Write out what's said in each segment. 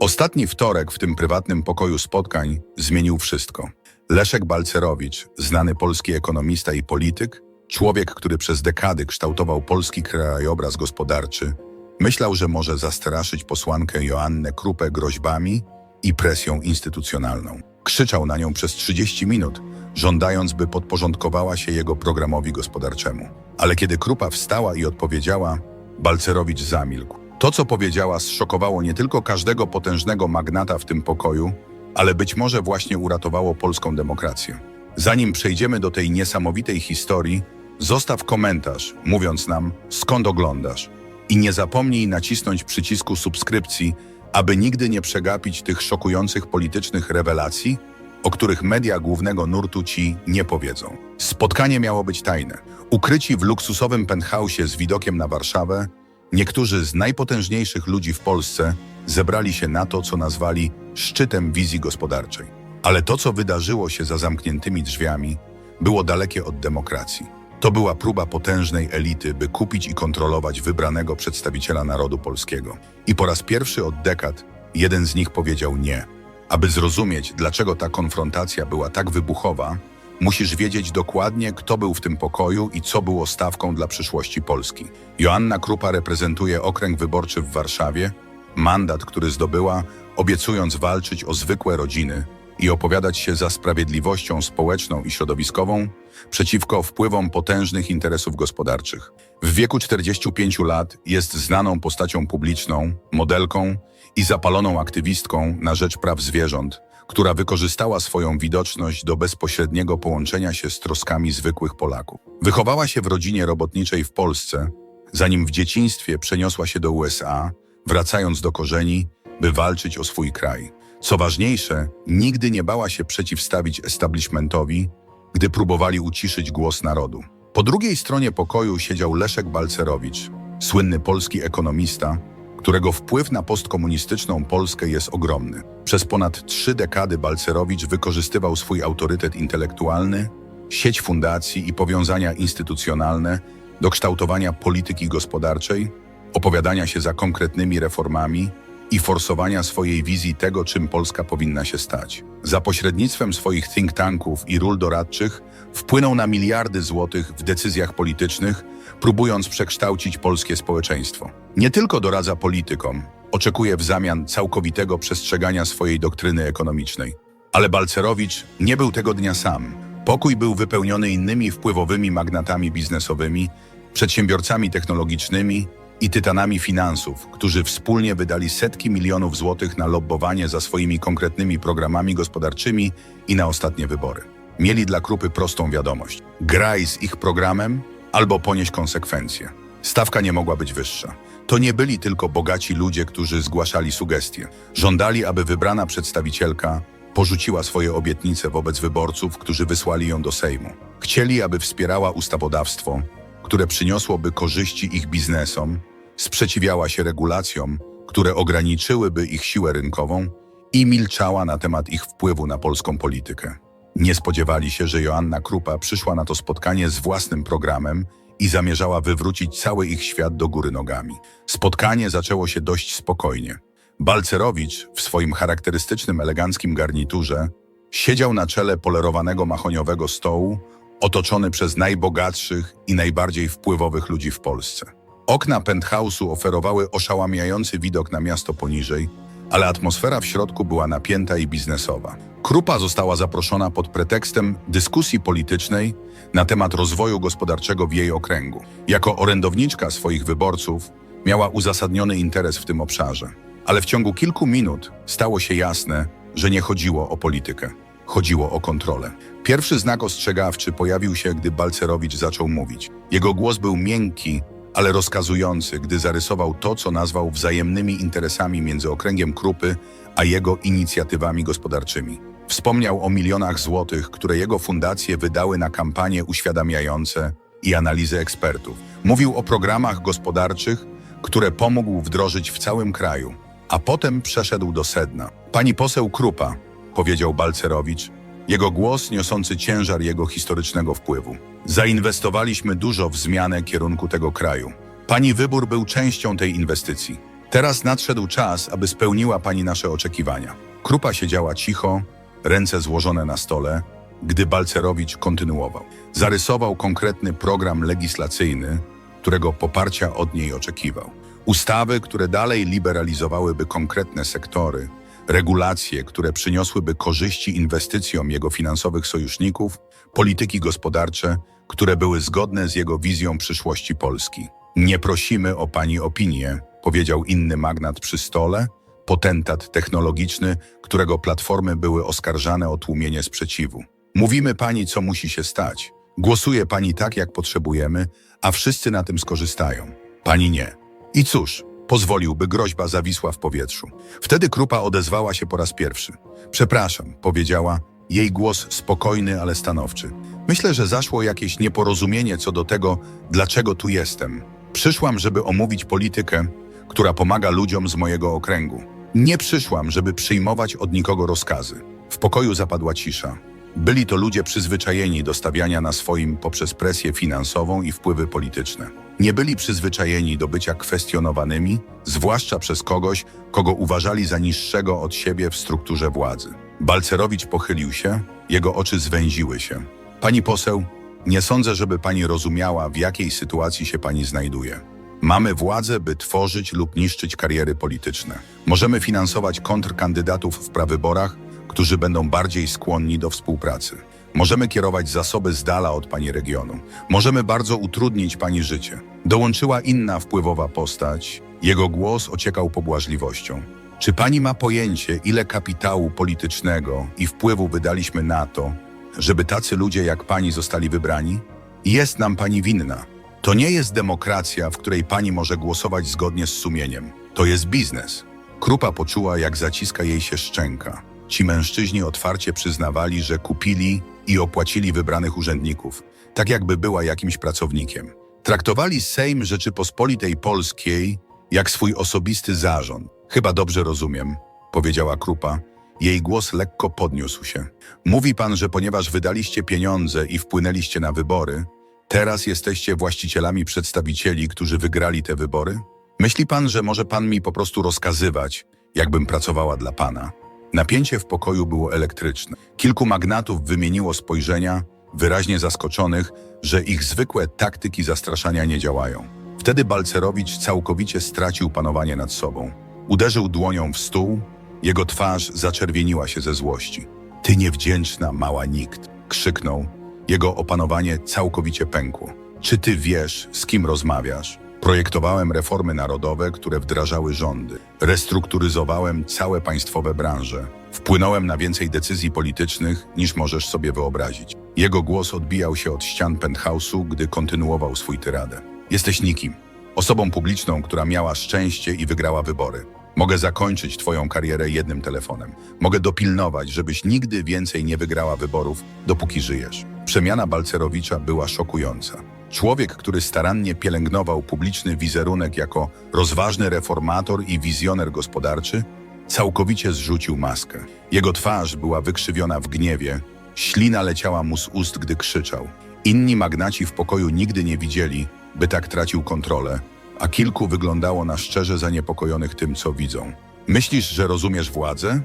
Ostatni wtorek w tym prywatnym pokoju spotkań zmienił wszystko. Leszek Balcerowicz, znany polski ekonomista i polityk, człowiek, który przez dekady kształtował polski krajobraz gospodarczy, myślał, że może zastraszyć posłankę Joannę Krupę groźbami i presją instytucjonalną. Krzyczał na nią przez 30 minut, żądając, by podporządkowała się jego programowi gospodarczemu. Ale kiedy Krupa wstała i odpowiedziała, Balcerowicz zamilkł. To, co powiedziała, zszokowało nie tylko każdego potężnego magnata w tym pokoju, ale być może właśnie uratowało polską demokrację. Zanim przejdziemy do tej niesamowitej historii, zostaw komentarz, mówiąc nam, skąd oglądasz. I nie zapomnij nacisnąć przycisku subskrypcji, aby nigdy nie przegapić tych szokujących politycznych rewelacji, o których media głównego nurtu ci nie powiedzą. Spotkanie miało być tajne. Ukryci w luksusowym penthouse'ie z widokiem na Warszawę, niektórzy z najpotężniejszych ludzi w Polsce zebrali się na to, co nazwali szczytem wizji gospodarczej. Ale to, co wydarzyło się za zamkniętymi drzwiami, było dalekie od demokracji. To była próba potężnej elity, by kupić i kontrolować wybranego przedstawiciela narodu polskiego. I po raz pierwszy od dekad jeden z nich powiedział nie. Aby zrozumieć, dlaczego ta konfrontacja była tak wybuchowa, musisz wiedzieć dokładnie, kto był w tym pokoju i co było stawką dla przyszłości Polski. Joanna Krupa reprezentuje okręg wyborczy w Warszawie, mandat, który zdobyła, obiecując walczyć o zwykłe rodziny i opowiadać się za sprawiedliwością społeczną i środowiskową przeciwko wpływom potężnych interesów gospodarczych. W wieku 45 lat jest znaną postacią publiczną, modelką i zapaloną aktywistką na rzecz praw zwierząt, która wykorzystała swoją widoczność do bezpośredniego połączenia się z troskami zwykłych Polaków. Wychowała się w rodzinie robotniczej w Polsce, zanim w dzieciństwie przeniosła się do USA, wracając do korzeni, by walczyć o swój kraj. Co ważniejsze, nigdy nie bała się przeciwstawić establishmentowi, gdy próbowali uciszyć głos narodu. Po drugiej stronie pokoju siedział Leszek Balcerowicz, słynny polski ekonomista, którego wpływ na postkomunistyczną Polskę jest ogromny. Przez ponad trzy dekady Balcerowicz wykorzystywał swój autorytet intelektualny, sieć fundacji i powiązania instytucjonalne do kształtowania polityki gospodarczej, opowiadania się za konkretnymi reformami i forsowania swojej wizji tego, czym Polska powinna się stać. Za pośrednictwem swoich think tanków i ról doradczych wpłynął na miliardy złotych w decyzjach politycznych, próbując przekształcić polskie społeczeństwo. Nie tylko doradza politykom, oczekuje w zamian całkowitego przestrzegania swojej doktryny ekonomicznej. Ale Balcerowicz nie był tego dnia sam. Pokój był wypełniony innymi wpływowymi magnatami biznesowymi, przedsiębiorcami technologicznymi i tytanami finansów, którzy wspólnie wydali setki milionów złotych na lobbowanie za swoimi konkretnymi programami gospodarczymi i na ostatnie wybory. Mieli dla Krupy prostą wiadomość. Graj z ich programem albo ponieś konsekwencje. Stawka nie mogła być wyższa. To nie byli tylko bogaci ludzie, którzy zgłaszali sugestie. Żądali, aby wybrana przedstawicielka porzuciła swoje obietnice wobec wyborców, którzy wysłali ją do Sejmu. Chcieli, aby wspierała ustawodawstwo, które przyniosłoby korzyści ich biznesom, sprzeciwiała się regulacjom, które ograniczyłyby ich siłę rynkową i milczała na temat ich wpływu na polską politykę. Nie spodziewali się, że Joanna Krupa przyszła na to spotkanie z własnym programem i zamierzała wywrócić cały ich świat do góry nogami. Spotkanie zaczęło się dość spokojnie. Balcerowicz w swoim charakterystycznym eleganckim garniturze siedział na czele polerowanego mahoniowego stołu, otoczony przez najbogatszych i najbardziej wpływowych ludzi w Polsce. Okna penthouse'u oferowały oszałamiający widok na miasto poniżej, ale atmosfera w środku była napięta i biznesowa. Krupa została zaproszona pod pretekstem dyskusji politycznej na temat rozwoju gospodarczego w jej okręgu. Jako orędowniczka swoich wyborców miała uzasadniony interes w tym obszarze. Ale w ciągu kilku minut stało się jasne, że nie chodziło o politykę. Chodziło o kontrolę. Pierwszy znak ostrzegawczy pojawił się, gdy Balcerowicz zaczął mówić. Jego głos był miękki, ale rozkazujący, gdy zarysował to, co nazwał wzajemnymi interesami między okręgiem Krupy a jego inicjatywami gospodarczymi. Wspomniał o milionach złotych, które jego fundacje wydały na kampanie uświadamiające i analizy ekspertów. Mówił o programach gospodarczych, które pomógł wdrożyć w całym kraju, a potem przeszedł do sedna. Pani poseł Krupa, powiedział Balcerowicz, jego głos niosący ciężar jego historycznego wpływu. Zainwestowaliśmy dużo w zmianę kierunku tego kraju. Pani wybór był częścią tej inwestycji. Teraz nadszedł czas, aby spełniła pani nasze oczekiwania. Krupa siedziała cicho, ręce złożone na stole, gdy Balcerowicz kontynuował. Zarysował konkretny program legislacyjny, którego poparcia od niej oczekiwał. Ustawy, które dalej liberalizowałyby konkretne sektory, regulacje, które przyniosłyby korzyści inwestycjom jego finansowych sojuszników, polityki gospodarcze, które były zgodne z jego wizją przyszłości Polski. Nie prosimy o pani opinię, powiedział inny magnat przy stole, potentat technologiczny, którego platformy były oskarżane o tłumienie sprzeciwu. Mówimy pani, co musi się stać. Głosuje pani tak, jak potrzebujemy, a wszyscy na tym skorzystają. Pani nie. I cóż, pozwolił, by groźba zawisła w powietrzu. Wtedy Krupa odezwała się po raz pierwszy. Przepraszam, powiedziała, jej głos spokojny, ale stanowczy. Myślę, że zaszło jakieś nieporozumienie co do tego, dlaczego tu jestem. Przyszłam, żeby omówić politykę, która pomaga ludziom z mojego okręgu. Nie przyszłam, żeby przyjmować od nikogo rozkazy. W pokoju zapadła cisza. Byli to ludzie przyzwyczajeni do stawiania na swoim poprzez presję finansową i wpływy polityczne. Nie byli przyzwyczajeni do bycia kwestionowanymi, zwłaszcza przez kogoś, kogo uważali za niższego od siebie w strukturze władzy. Balcerowicz pochylił się, jego oczy zwęziły się. Pani poseł, nie sądzę, żeby pani rozumiała, w jakiej sytuacji się pani znajduje. Mamy władzę, by tworzyć lub niszczyć kariery polityczne. Możemy finansować kontrkandydatów w prawyborach, którzy będą bardziej skłonni do współpracy. Możemy kierować zasoby z dala od pani regionu. Możemy bardzo utrudnić pani życie. Dołączyła inna wpływowa postać. Jego głos ociekał pobłażliwością. Czy pani ma pojęcie, ile kapitału politycznego i wpływu wydaliśmy na to, żeby tacy ludzie jak pani zostali wybrani? Jest nam pani winna. To nie jest demokracja, w której pani może głosować zgodnie z sumieniem. To jest biznes. Krupa poczuła, jak zaciska jej się szczęka. Ci mężczyźni otwarcie przyznawali, że kupili i opłacili wybranych urzędników, tak jakby była jakimś pracownikiem. Traktowali Sejm Rzeczypospolitej Polskiej jak swój osobisty zarząd. Chyba dobrze rozumiem, powiedziała Krupa. Jej głos lekko podniósł się. Mówi pan, że ponieważ wydaliście pieniądze i wpłynęliście na wybory, teraz jesteście właścicielami przedstawicieli, którzy wygrali te wybory? Myśli pan, że może pan mi po prostu rozkazywać, jakbym pracowała dla pana? Napięcie w pokoju było elektryczne. Kilku magnatów wymieniło spojrzenia, wyraźnie zaskoczonych, że ich zwykłe taktyki zastraszania nie działają. Wtedy Balcerowicz całkowicie stracił panowanie nad sobą. Uderzył dłonią w stół, jego twarz zaczerwieniła się ze złości. Ty niewdzięczna, mała nikt, krzyknął. Jego opanowanie całkowicie pękło. Czy ty wiesz, z kim rozmawiasz? Projektowałem reformy narodowe, które wdrażały rządy. Restrukturyzowałem całe państwowe branże. Wpłynąłem na więcej decyzji politycznych, niż możesz sobie wyobrazić. Jego głos odbijał się od ścian penthouse'u, gdy kontynuował swój tyradę. Jesteś nikim. Osobą publiczną, która miała szczęście i wygrała wybory. Mogę zakończyć twoją karierę jednym telefonem. Mogę dopilnować, żebyś nigdy więcej nie wygrała wyborów, dopóki żyjesz. Przemiana Balcerowicza była szokująca. Człowiek, który starannie pielęgnował publiczny wizerunek jako rozważny reformator i wizjoner gospodarczy, całkowicie zrzucił maskę. Jego twarz była wykrzywiona w gniewie, ślina leciała mu z ust, gdy krzyczał. Inni magnaci w pokoju nigdy nie widzieli, by tak tracił kontrolę, a kilku wyglądało na szczerze zaniepokojonych tym, co widzą. Myślisz, że rozumiesz władzę?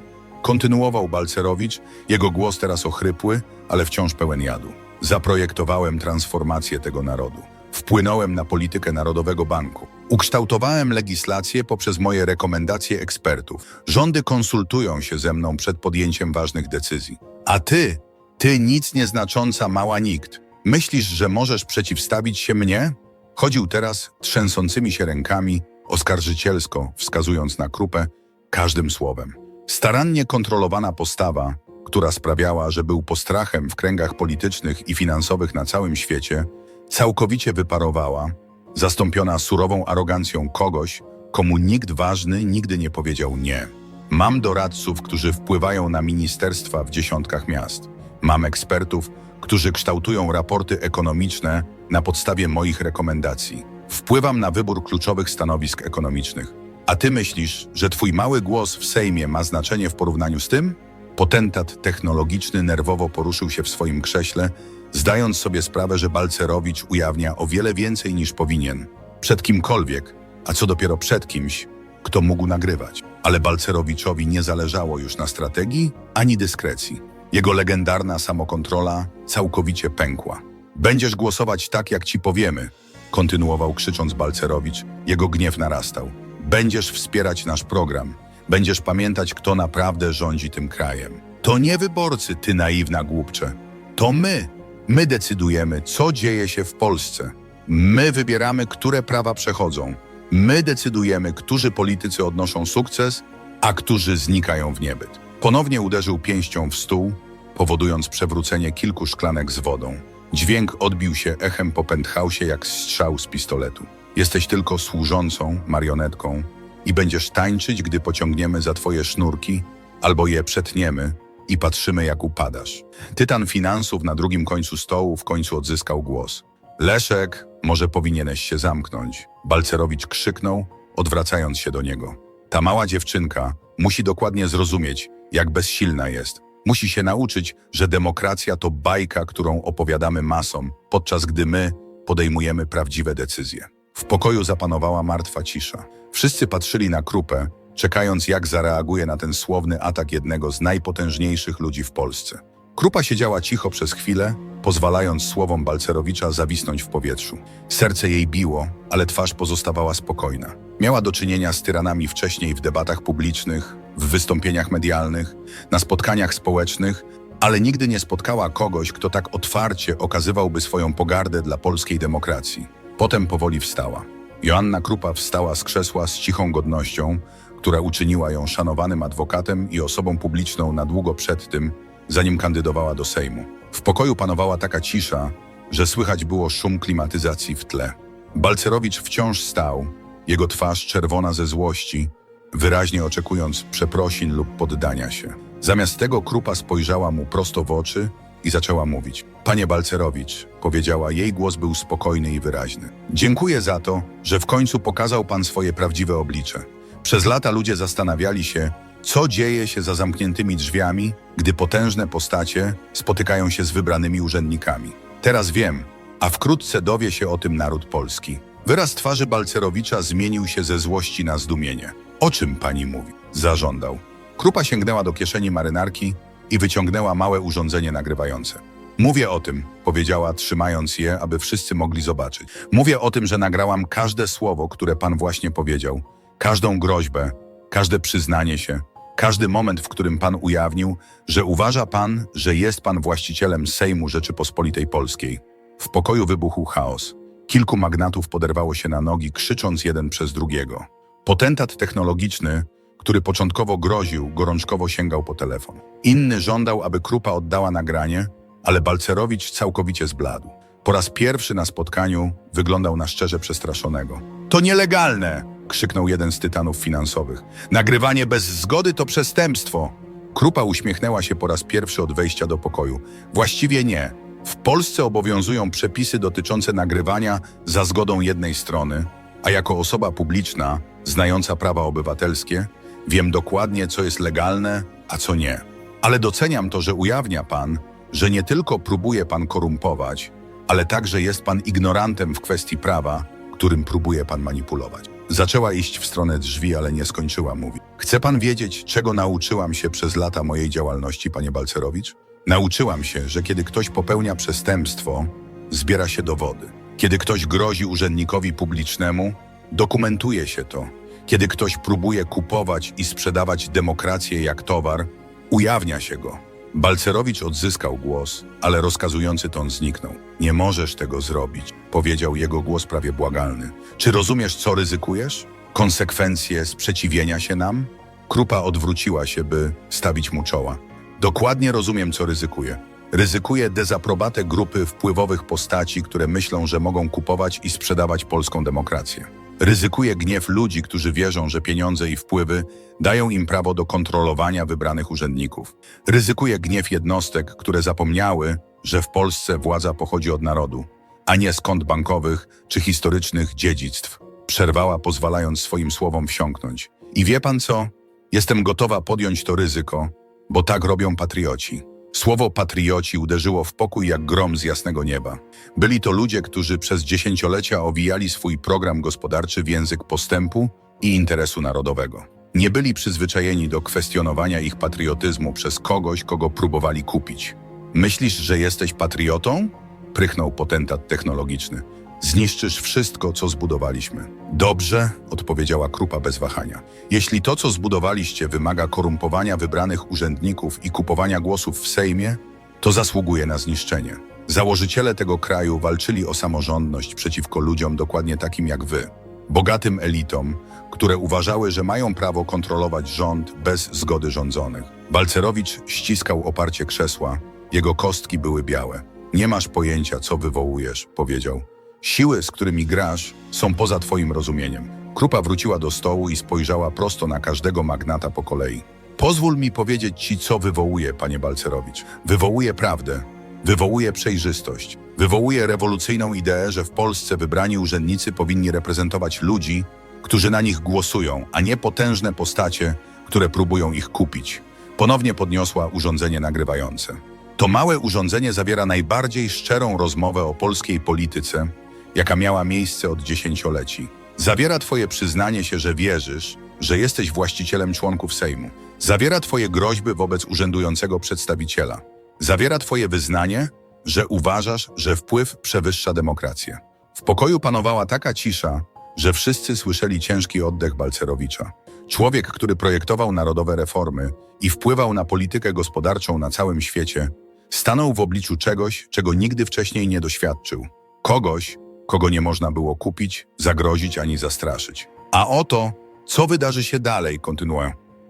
Kontynuował Balcerowicz, jego głos teraz ochrypły, ale wciąż pełen jadu. Zaprojektowałem transformację tego narodu. Wpłynąłem na politykę Narodowego Banku. Ukształtowałem legislację poprzez moje rekomendacje ekspertów. Rządy konsultują się ze mną przed podjęciem ważnych decyzji. A ty, ty nic nieznacząca mała nikt, myślisz, że możesz przeciwstawić się mnie? Chodził teraz trzęsącymi się rękami, oskarżycielsko, wskazując na krupę każdym słowem. Starannie kontrolowana postawa, która sprawiała, że był postrachem w kręgach politycznych i finansowych na całym świecie, całkowicie wyparowała, zastąpiona surową arogancją kogoś, komu nikt ważny nigdy nie powiedział nie. Mam doradców, którzy wpływają na ministerstwa w dziesiątkach miast. Mam ekspertów, którzy kształtują raporty ekonomiczne na podstawie moich rekomendacji. Wpływam na wybór kluczowych stanowisk ekonomicznych. A ty myślisz, że twój mały głos w Sejmie ma znaczenie w porównaniu z tym? Potentat technologiczny nerwowo poruszył się w swoim krześle, zdając sobie sprawę, że Balcerowicz ujawnia o wiele więcej niż powinien. Przed kimkolwiek, a co dopiero przed kimś, kto mógł nagrywać. Ale Balcerowiczowi nie zależało już na strategii ani dyskrecji. Jego legendarna samokontrola całkowicie pękła. Będziesz głosować tak, jak ci powiemy, kontynuował krzycząc Balcerowicz. Jego gniew narastał. Będziesz wspierać nasz program. Będziesz pamiętać, kto naprawdę rządzi tym krajem. To nie wyborcy, ty naiwna głupcze. To my. My decydujemy, co dzieje się w Polsce. My wybieramy, które prawa przechodzą. My decydujemy, którzy politycy odnoszą sukces, a którzy znikają w niebyt. Ponownie uderzył pięścią w stół, powodując przewrócenie kilku szklanek z wodą. Dźwięk odbił się echem po penthausie jak strzał z pistoletu. Jesteś tylko służącą, marionetką i będziesz tańczyć, gdy pociągniemy za twoje sznurki albo je przetniemy i patrzymy, jak upadasz. Tytan finansów na drugim końcu stołu w końcu odzyskał głos. Leszek, może powinieneś się zamknąć. Balcerowicz krzyknął, odwracając się do niego. Ta mała dziewczynka musi dokładnie zrozumieć, jak bezsilna jest. Musi się nauczyć, że demokracja to bajka, którą opowiadamy masom, podczas gdy my podejmujemy prawdziwe decyzje. W pokoju zapanowała martwa cisza. Wszyscy patrzyli na krupę, czekając jak zareaguje na ten słowny atak jednego z najpotężniejszych ludzi w Polsce. Krupa siedziała cicho przez chwilę, pozwalając słowom Balcerowicza zawisnąć w powietrzu. Serce jej biło, ale twarz pozostawała spokojna. Miała do czynienia z tyranami wcześniej w debatach publicznych, w wystąpieniach medialnych, na spotkaniach społecznych, ale nigdy nie spotkała kogoś, kto tak otwarcie okazywałby swoją pogardę dla polskiej demokracji. Potem powoli wstała. Joanna Krupa wstała z krzesła z cichą godnością, która uczyniła ją szanowanym adwokatem i osobą publiczną na długo przed tym, zanim kandydowała do Sejmu. W pokoju panowała taka cisza, że słychać było szum klimatyzacji w tle. Balcerowicz wciąż stał, jego twarz czerwona ze złości, wyraźnie oczekując przeprosin lub poddania się. Zamiast tego Krupa spojrzała mu prosto w oczy i zaczęła mówić. Panie Balcerowicz, powiedziała, jej głos był spokojny i wyraźny. Dziękuję za to, że w końcu pokazał pan swoje prawdziwe oblicze. Przez lata ludzie zastanawiali się, co dzieje się za zamkniętymi drzwiami, gdy potężne postacie spotykają się z wybranymi urzędnikami. Teraz wiem, a wkrótce dowie się o tym naród polski. Wyraz twarzy Balcerowicza zmienił się ze złości na zdumienie. O czym pani mówi? Zażądał. Krupa sięgnęła do kieszeni marynarki i wyciągnęła małe urządzenie nagrywające. Mówię o tym, powiedziała, trzymając je, aby wszyscy mogli zobaczyć. Mówię o tym, że nagrałam każde słowo, które pan właśnie powiedział, każdą groźbę, każde przyznanie się, każdy moment, w którym pan ujawnił, że uważa pan, że jest pan właścicielem Sejmu Rzeczypospolitej Polskiej. W pokoju wybuchł chaos. Kilku magnatów poderwało się na nogi, krzycząc jeden przez drugiego. Potentat technologiczny, który początkowo groził, gorączkowo sięgał po telefon. Inny żądał, aby Krupa oddała nagranie, ale Balcerowicz całkowicie zbladł. Po raz pierwszy na spotkaniu wyglądał na szczerze przestraszonego. To nielegalne! krzyknął jeden z tytanów finansowych. Nagrywanie bez zgody to przestępstwo. Krupa uśmiechnęła się po raz pierwszy od wejścia do pokoju. Właściwie nie. W Polsce obowiązują przepisy dotyczące nagrywania za zgodą jednej strony, a jako osoba publiczna, znająca prawa obywatelskie, wiem dokładnie, co jest legalne, a co nie. Ale doceniam to, że ujawnia pan, że nie tylko próbuje pan korumpować, ale także jest pan ignorantem w kwestii prawa, którym próbuje pan manipulować. Zaczęła iść w stronę drzwi, ale nie skończyła mówić. Chce pan wiedzieć, czego nauczyłam się przez lata mojej działalności, panie Balcerowicz? Nauczyłam się, że kiedy ktoś popełnia przestępstwo, zbiera się dowody. Kiedy ktoś grozi urzędnikowi publicznemu, dokumentuje się to. Kiedy ktoś próbuje kupować i sprzedawać demokrację jak towar, ujawnia się go. Balcerowicz odzyskał głos, ale rozkazujący ton zniknął. Nie możesz tego zrobić, powiedział jego głos prawie błagalny. Czy rozumiesz, co ryzykujesz? Konsekwencje sprzeciwienia się nam? Krupa odwróciła się, by stawić mu czoła. Dokładnie rozumiem, co ryzykuję. Ryzykuję dezaprobatę grupy wpływowych postaci, które myślą, że mogą kupować i sprzedawać polską demokrację. Ryzykuję gniew ludzi, którzy wierzą, że pieniądze i wpływy dają im prawo do kontrolowania wybranych urzędników. Ryzykuję gniew jednostek, które zapomniały, że w Polsce władza pochodzi od narodu, a nie z kont bankowych czy historycznych dziedzictw. Przerwała, pozwalając swoim słowom wsiąknąć. I wie pan co? Jestem gotowa podjąć to ryzyko, bo tak robią patrioci. Słowo patrioci uderzyło w pokój jak grom z jasnego nieba. Byli to ludzie, którzy przez dziesięciolecia owijali swój program gospodarczy w język postępu i interesu narodowego. Nie byli przyzwyczajeni do kwestionowania ich patriotyzmu przez kogoś, kogo próbowali kupić. Myślisz, że jesteś patriotą? Prychnął potentat technologiczny. Zniszczysz wszystko, co zbudowaliśmy. Dobrze, odpowiedziała Krupa bez wahania. Jeśli to, co zbudowaliście, wymaga korumpowania wybranych urzędników i kupowania głosów w Sejmie, to zasługuje na zniszczenie. Założyciele tego kraju walczyli o samorządność przeciwko ludziom dokładnie takim jak wy. Bogatym elitom, które uważały, że mają prawo kontrolować rząd bez zgody rządzonych. Balcerowicz ściskał oparcie krzesła, jego kostki były białe. Nie masz pojęcia, co wywołujesz, powiedział. Siły, z którymi grasz, są poza twoim rozumieniem. Krupa wróciła do stołu i spojrzała prosto na każdego magnata po kolei. Pozwól mi powiedzieć ci, co wywołuje, panie Balcerowicz. Wywołuje prawdę, wywołuje przejrzystość, wywołuje rewolucyjną ideę, że w Polsce wybrani urzędnicy powinni reprezentować ludzi, którzy na nich głosują, a nie potężne postacie, które próbują ich kupić. Ponownie podniosła urządzenie nagrywające. To małe urządzenie zawiera najbardziej szczerą rozmowę o polskiej polityce, jaka miała miejsce od dziesięcioleci. Zawiera Twoje przyznanie się, że wierzysz, że jesteś właścicielem członków Sejmu. Zawiera Twoje groźby wobec urzędującego przedstawiciela. Zawiera Twoje wyznanie, że uważasz, że wpływ przewyższa demokrację. W pokoju panowała taka cisza, że wszyscy słyszeli ciężki oddech Balcerowicza. Człowiek, który projektował narodowe reformy i wpływał na politykę gospodarczą na całym świecie, stanął w obliczu czegoś, czego nigdy wcześniej nie doświadczył. Kogoś, kogo nie można było kupić, zagrozić ani zastraszyć. A oto, co wydarzy się dalej,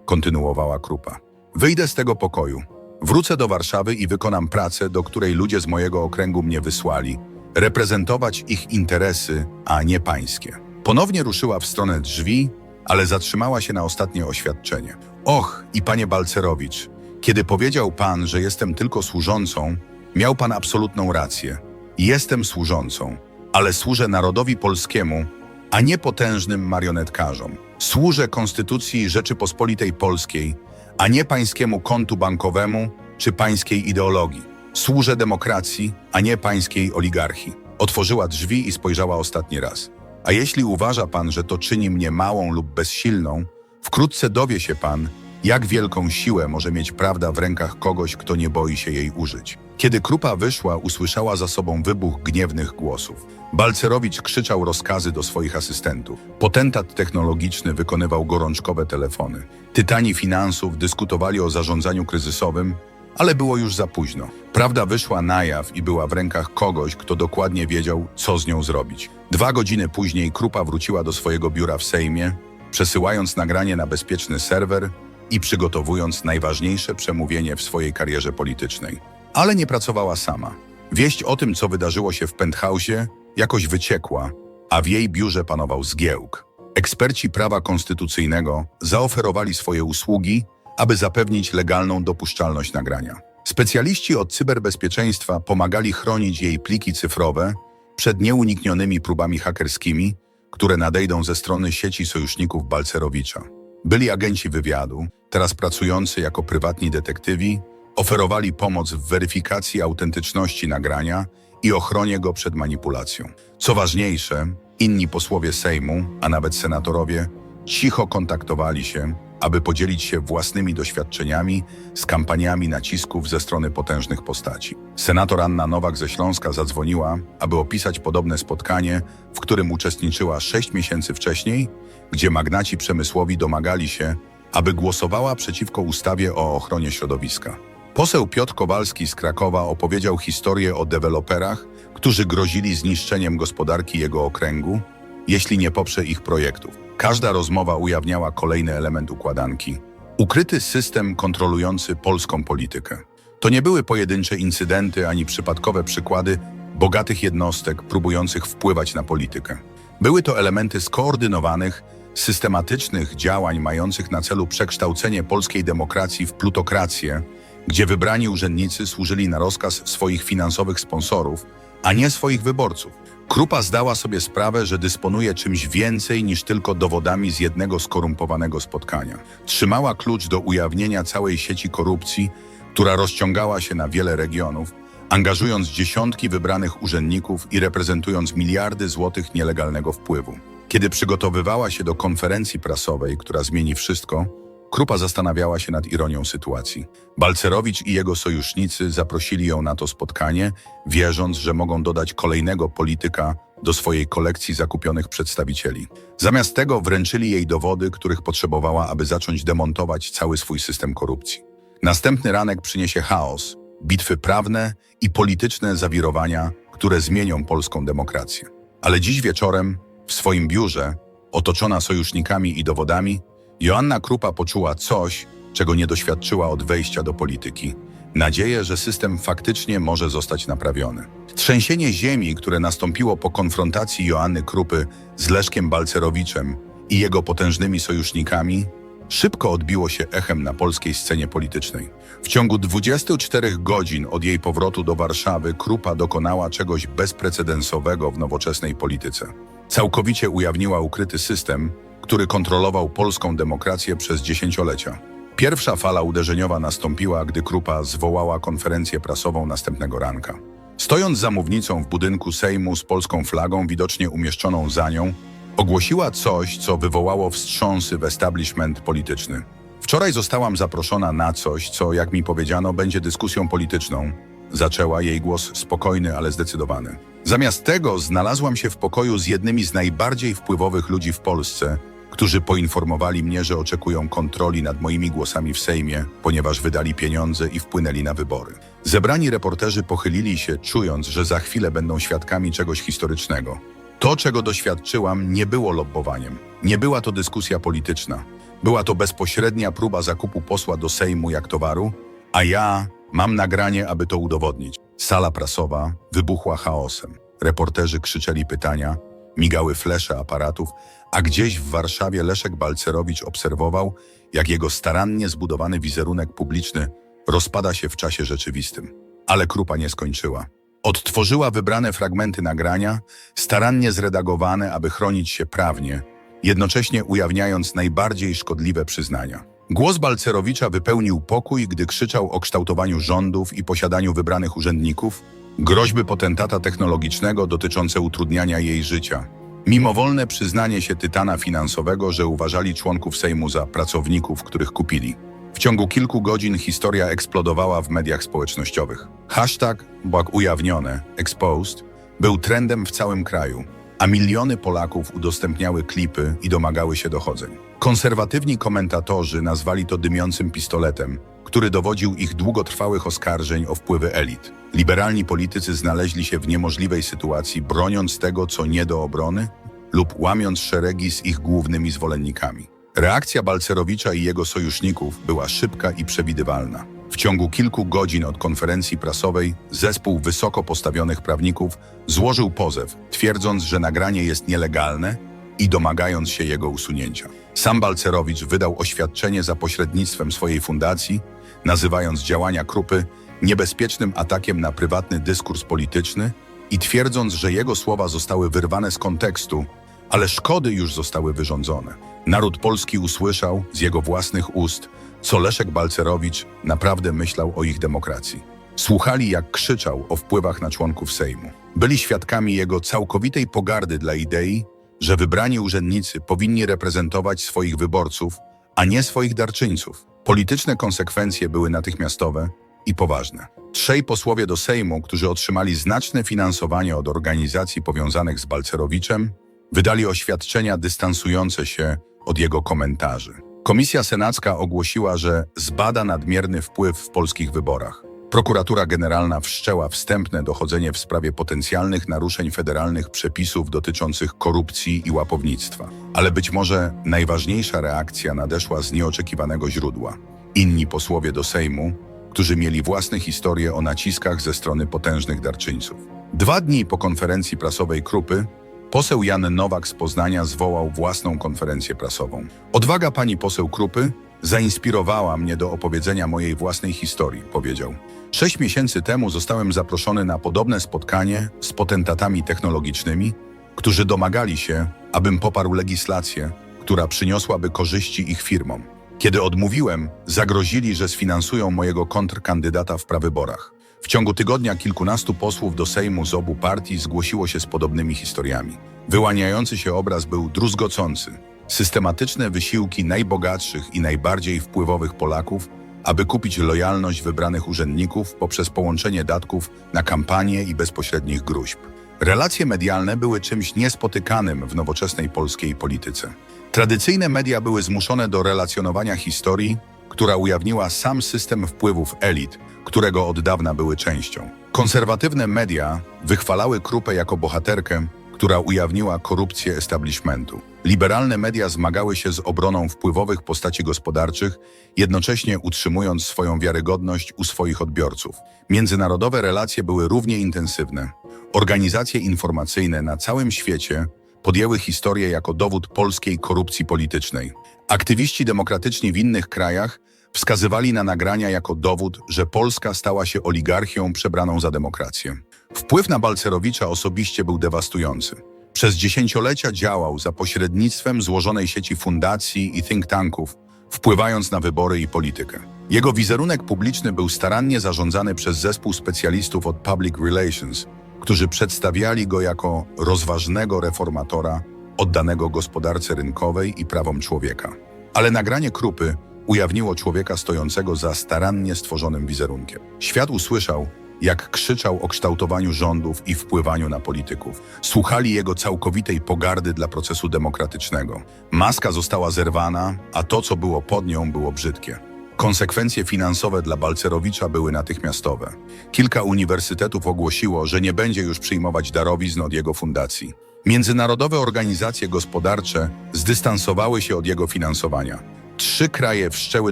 kontynuowała Krupa. Wyjdę z tego pokoju. Wrócę do Warszawy i wykonam pracę, do której ludzie z mojego okręgu mnie wysłali. Reprezentować ich interesy, a nie pańskie. Ponownie ruszyła w stronę drzwi, ale zatrzymała się na ostatnie oświadczenie. Och, i panie Balcerowicz, kiedy powiedział pan, że jestem tylko służącą, miał pan absolutną rację. Jestem służącą, ale służę narodowi polskiemu, a nie potężnym marionetkarzom. Służę Konstytucji Rzeczypospolitej Polskiej, a nie pańskiemu kontu bankowemu czy pańskiej ideologii. Służę demokracji, a nie pańskiej oligarchii. Otworzyła drzwi i spojrzała ostatni raz. A jeśli uważa pan, że to czyni mnie małą lub bezsilną, wkrótce dowie się pan, jak wielką siłę może mieć prawda w rękach kogoś, kto nie boi się jej użyć. Kiedy Krupa wyszła, usłyszała za sobą wybuch gniewnych głosów. Balcerowicz krzyczał rozkazy do swoich asystentów. Potentat technologiczny wykonywał gorączkowe telefony. Tytani finansów dyskutowali o zarządzaniu kryzysowym, ale było już za późno. Prawda wyszła na jaw i była w rękach kogoś, kto dokładnie wiedział, co z nią zrobić. Dwa godziny później Krupa wróciła do swojego biura w Sejmie, przesyłając nagranie na bezpieczny serwer i przygotowując najważniejsze przemówienie w swojej karierze politycznej. Ale nie pracowała sama. Wieść o tym, co wydarzyło się w penthausie, jakoś wyciekła, a w jej biurze panował zgiełk. Eksperci prawa konstytucyjnego zaoferowali swoje usługi, aby zapewnić legalną dopuszczalność nagrania. Specjaliści od cyberbezpieczeństwa pomagali chronić jej pliki cyfrowe przed nieuniknionymi próbami hakerskimi, które nadejdą ze strony sieci sojuszników Balcerowicza. Byli agenci wywiadu, teraz pracujący jako prywatni detektywi, oferowali pomoc w weryfikacji autentyczności nagrania i ochronie go przed manipulacją. Co ważniejsze, inni posłowie Sejmu, a nawet senatorowie, cicho kontaktowali się, aby podzielić się własnymi doświadczeniami z kampaniami nacisków ze strony potężnych postaci. Senator Anna Nowak ze Śląska zadzwoniła, aby opisać podobne spotkanie, w którym uczestniczyła sześć miesięcy wcześniej, gdzie magnaci przemysłowi domagali się, aby głosowała przeciwko ustawie o ochronie środowiska. Poseł Piotr Kowalski z Krakowa opowiedział historię o deweloperach, którzy grozili zniszczeniem gospodarki jego okręgu, jeśli nie poprze ich projektów. Każda rozmowa ujawniała kolejny element układanki. Ukryty system kontrolujący polską politykę. To nie były pojedyncze incydenty ani przypadkowe przykłady bogatych jednostek próbujących wpływać na politykę. Były to elementy skoordynowanych, systematycznych działań mających na celu przekształcenie polskiej demokracji w plutokrację, gdzie wybrani urzędnicy służyli na rozkaz swoich finansowych sponsorów, a nie swoich wyborców. Krupa zdała sobie sprawę, że dysponuje czymś więcej niż tylko dowodami z jednego skorumpowanego spotkania. Trzymała klucz do ujawnienia całej sieci korupcji, która rozciągała się na wiele regionów, angażując dziesiątki wybranych urzędników i reprezentując miliardy złotych nielegalnego wpływu. Kiedy przygotowywała się do konferencji prasowej, która zmieni wszystko, Krupa zastanawiała się nad ironią sytuacji. Balcerowicz i jego sojusznicy zaprosili ją na to spotkanie, wierząc, że mogą dodać kolejnego polityka do swojej kolekcji zakupionych przedstawicieli. Zamiast tego wręczyli jej dowody, których potrzebowała, aby zacząć demontować cały swój system korupcji. Następny ranek przyniesie chaos, bitwy prawne i polityczne zawirowania, które zmienią polską demokrację. Ale dziś wieczorem, w swoim biurze, otoczona sojusznikami i dowodami, Joanna Krupa poczuła coś, czego nie doświadczyła od wejścia do polityki. Nadzieję, że system faktycznie może zostać naprawiony. Trzęsienie ziemi, które nastąpiło po konfrontacji Joanny Krupy z Leszkiem Balcerowiczem i jego potężnymi sojusznikami, szybko odbiło się echem na polskiej scenie politycznej. W ciągu 24 godzin od jej powrotu do Warszawy Krupa dokonała czegoś bezprecedensowego w nowoczesnej polityce. Całkowicie ujawniła ukryty system, który kontrolował polską demokrację przez dziesięciolecia. Pierwsza fala uderzeniowa nastąpiła, gdy Krupa zwołała konferencję prasową następnego ranka. Stojąc za mównicą w budynku Sejmu z polską flagą widocznie umieszczoną za nią, ogłosiła coś, co wywołało wstrząsy w establishment polityczny. Wczoraj zostałam zaproszona na coś, co, jak mi powiedziano, będzie dyskusją polityczną. Zaczęła jej głos spokojny, ale zdecydowany. Zamiast tego znalazłam się w pokoju z jednymi z najbardziej wpływowych ludzi w Polsce, którzy poinformowali mnie, że oczekują kontroli nad moimi głosami w Sejmie, ponieważ wydali pieniądze i wpłynęli na wybory. Zebrani reporterzy pochylili się, czując, że za chwilę będą świadkami czegoś historycznego. To, czego doświadczyłam, nie było lobbowaniem. Nie była to dyskusja polityczna. Była to bezpośrednia próba zakupu posła do Sejmu jak towaru, a ja mam nagranie, aby to udowodnić. Sala prasowa wybuchła chaosem. Reporterzy krzyczeli pytania, migały flesze aparatów, a gdzieś w Warszawie Leszek Balcerowicz obserwował, jak jego starannie zbudowany wizerunek publiczny rozpada się w czasie rzeczywistym. Ale Krupa nie skończyła. Odtworzyła wybrane fragmenty nagrania, starannie zredagowane, aby chronić się prawnie, jednocześnie ujawniając najbardziej szkodliwe przyznania. Głos Balcerowicza wypełnił pokój, gdy krzyczał o kształtowaniu rządów i posiadaniu wybranych urzędników, groźby potentata technologicznego dotyczące utrudniania jej życia, mimowolne przyznanie się tytana finansowego, że uważali członków Sejmu za pracowników, których kupili. W ciągu kilku godzin historia eksplodowała w mediach społecznościowych. Hashtag Błag ujawnione, exposed, był trendem w całym kraju, a miliony Polaków udostępniały klipy i domagały się dochodzeń. Konserwatywni komentatorzy nazwali to dymiącym pistoletem, który dowodził ich długotrwałych oskarżeń o wpływy elit. Liberalni politycy znaleźli się w niemożliwej sytuacji, broniąc tego, co nie do obrony, lub łamiąc szeregi z ich głównymi zwolennikami. Reakcja Balcerowicza i jego sojuszników była szybka i przewidywalna. W ciągu kilku godzin od konferencji prasowej zespół wysoko postawionych prawników złożył pozew, twierdząc, że nagranie jest nielegalne i domagając się jego usunięcia. Sam Balcerowicz wydał oświadczenie za pośrednictwem swojej fundacji, nazywając działania Krupy niebezpiecznym atakiem na prywatny dyskurs polityczny i twierdząc, że jego słowa zostały wyrwane z kontekstu, ale szkody już zostały wyrządzone. Naród polski usłyszał z jego własnych ust, co Leszek Balcerowicz naprawdę myślał o ich demokracji. Słuchali, jak krzyczał o wpływach na członków Sejmu. Byli świadkami jego całkowitej pogardy dla idei, że wybrani urzędnicy powinni reprezentować swoich wyborców, a nie swoich darczyńców. Polityczne konsekwencje były natychmiastowe i poważne. Trzej posłowie do Sejmu, którzy otrzymali znaczne finansowanie od organizacji powiązanych z Balcerowiczem, wydali oświadczenia dystansujące się od jego komentarzy. Komisja Senacka ogłosiła, że zbada nadmierny wpływ w polskich wyborach. Prokuratura Generalna wszczęła wstępne dochodzenie w sprawie potencjalnych naruszeń federalnych przepisów dotyczących korupcji i łapownictwa. Ale być może najważniejsza reakcja nadeszła z nieoczekiwanego źródła. Inni posłowie do Sejmu, którzy mieli własne historie o naciskach ze strony potężnych darczyńców. Dwa dni po konferencji prasowej Krupy, poseł Jan Nowak z Poznania zwołał własną konferencję prasową. Odwaga pani poseł Krupy zainspirowała mnie do opowiedzenia mojej własnej historii, powiedział. Sześć miesięcy temu zostałem zaproszony na podobne spotkanie z potentatami technologicznymi, którzy domagali się, abym poparł legislację, która przyniosłaby korzyści ich firmom. Kiedy odmówiłem, zagrozili, że sfinansują mojego kontrkandydata w prawyborach. W ciągu tygodnia kilkunastu posłów do Sejmu z obu partii zgłosiło się z podobnymi historiami. Wyłaniający się obraz był druzgocący. Systematyczne wysiłki najbogatszych i najbardziej wpływowych Polaków, aby kupić lojalność wybranych urzędników poprzez połączenie datków na kampanię i bezpośrednich gruźb. Relacje medialne były czymś niespotykanym w nowoczesnej polskiej polityce. Tradycyjne media były zmuszone do relacjonowania historii, która ujawniła sam system wpływów elit, którego od dawna były częścią. Konserwatywne media wychwalały Krupę jako bohaterkę, która ujawniła korupcję establishmentu. Liberalne media zmagały się z obroną wpływowych postaci gospodarczych, jednocześnie utrzymując swoją wiarygodność u swoich odbiorców. Międzynarodowe relacje były równie intensywne. Organizacje informacyjne na całym świecie podjęły historię jako dowód polskiej korupcji politycznej. Aktywiści demokratyczni w innych krajach wskazywali na nagrania jako dowód, że Polska stała się oligarchią przebraną za demokrację. Wpływ na Balcerowicza osobiście był dewastujący. Przez dziesięciolecia działał za pośrednictwem złożonej sieci fundacji i think tanków, wpływając na wybory i politykę. Jego wizerunek publiczny był starannie zarządzany przez zespół specjalistów od Public Relations, którzy przedstawiali go jako rozważnego reformatora, oddanego gospodarce rynkowej i prawom człowieka. Ale nagranie Krupy ujawniło człowieka stojącego za starannie stworzonym wizerunkiem. Świat usłyszał, jak krzyczał o kształtowaniu rządów i wpływaniu na polityków. Słuchali jego całkowitej pogardy dla procesu demokratycznego. Maska została zerwana, a to, co było pod nią, było brzydkie. Konsekwencje finansowe dla Balcerowicza były natychmiastowe. Kilka uniwersytetów ogłosiło, że nie będzie już przyjmować darowizn od jego fundacji. Międzynarodowe organizacje gospodarcze zdystansowały się od jego finansowania. Trzy kraje wszczęły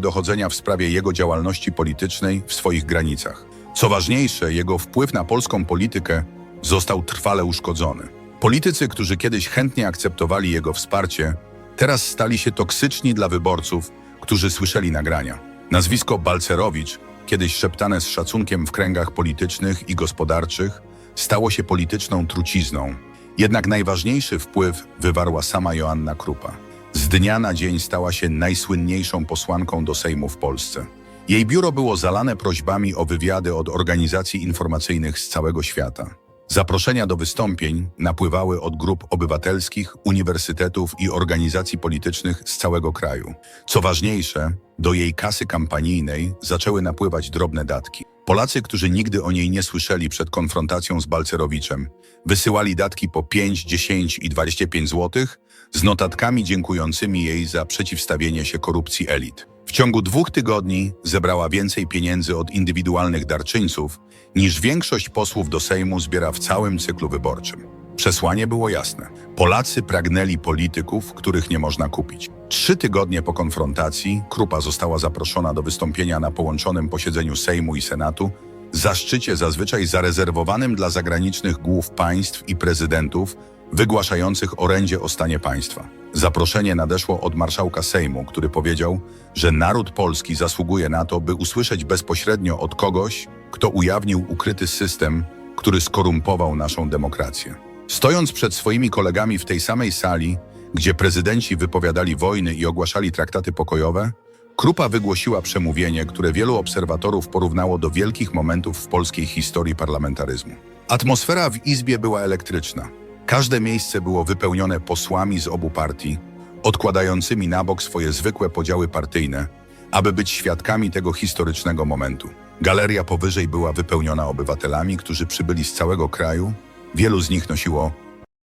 dochodzenia w sprawie jego działalności politycznej w swoich granicach. Co ważniejsze, jego wpływ na polską politykę został trwale uszkodzony. Politycy, którzy kiedyś chętnie akceptowali jego wsparcie, teraz stali się toksyczni dla wyborców, którzy słyszeli nagrania. Nazwisko Balcerowicz, kiedyś szeptane z szacunkiem w kręgach politycznych i gospodarczych, stało się polityczną trucizną. Jednak najważniejszy wpływ wywarła sama Joanna Krupa. Z dnia na dzień stała się najsłynniejszą posłanką do Sejmu w Polsce. Jej biuro było zalane prośbami o wywiady od organizacji informacyjnych z całego świata. Zaproszenia do wystąpień napływały od grup obywatelskich, uniwersytetów i organizacji politycznych z całego kraju. Co ważniejsze, do jej kasy kampanijnej zaczęły napływać drobne datki. Polacy, którzy nigdy o niej nie słyszeli przed konfrontacją z Balcerowiczem, wysyłali datki po 5, 10 i 25 zł z notatkami dziękującymi jej za przeciwstawienie się korupcji elit. W ciągu dwóch tygodni zebrała więcej pieniędzy od indywidualnych darczyńców niż większość posłów do Sejmu zbiera w całym cyklu wyborczym. Przesłanie było jasne. Polacy pragnęli polityków, których nie można kupić. Trzy tygodnie po konfrontacji Krupa została zaproszona do wystąpienia na połączonym posiedzeniu Sejmu i Senatu, zaszczycie zazwyczaj zarezerwowanym dla zagranicznych głów państw i prezydentów wygłaszających orędzie o stanie państwa. Zaproszenie nadeszło od marszałka Sejmu, który powiedział, że naród polski zasługuje na to, by usłyszeć bezpośrednio od kogoś, kto ujawnił ukryty system, który skorumpował naszą demokrację. Stojąc przed swoimi kolegami w tej samej sali, gdzie prezydenci wypowiadali wojny i ogłaszali traktaty pokojowe, Krupa wygłosiła przemówienie, które wielu obserwatorów porównało do wielkich momentów w polskiej historii parlamentaryzmu. Atmosfera w Izbie była elektryczna. Każde miejsce było wypełnione posłami z obu partii, odkładającymi na bok swoje zwykłe podziały partyjne, aby być świadkami tego historycznego momentu. Galeria powyżej była wypełniona obywatelami, którzy przybyli z całego kraju. Wielu z nich nosiło